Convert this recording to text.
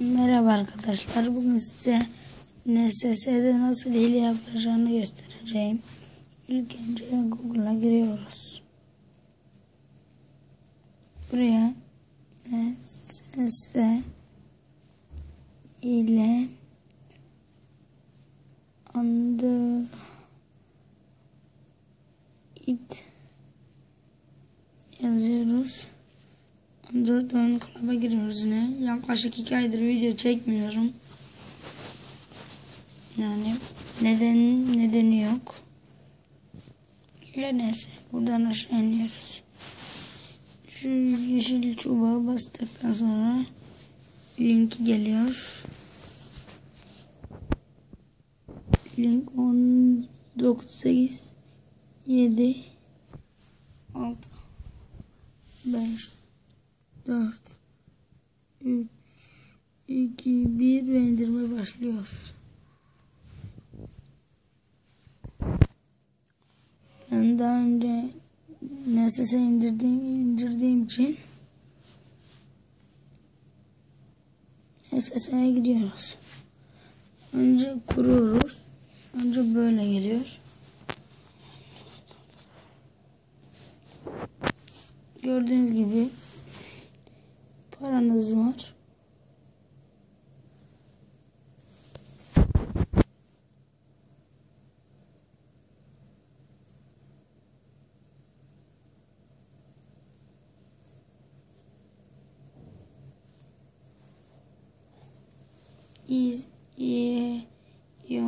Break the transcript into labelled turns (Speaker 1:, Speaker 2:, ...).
Speaker 1: Merhaba arkadaşlar. Bugün size NSS'de nasıl hile yapılacağını göstereceğim. İlk önce Google'a giriyoruz. Buraya NSS ile Android yazıyoruz. Android oyun kulübe giriyoruz yine. Yaklaşık iki aydır video çekmiyorum. Yani neden nedeni yok. Her neyse buradan aşağı iniyoruz. Şu yeşil çubuğa bastıktan sonra link geliyor. Link 19 8 7 6 5 4 3 2 1 ve indirme başlıyor. Ben daha önce NSS indirdiğim, indirdiğim için NSS'ye gidiyoruz. Önce kuruyoruz. Önce böyle geliyor. Gördüğünüz gibi can lose much. Is yeah, you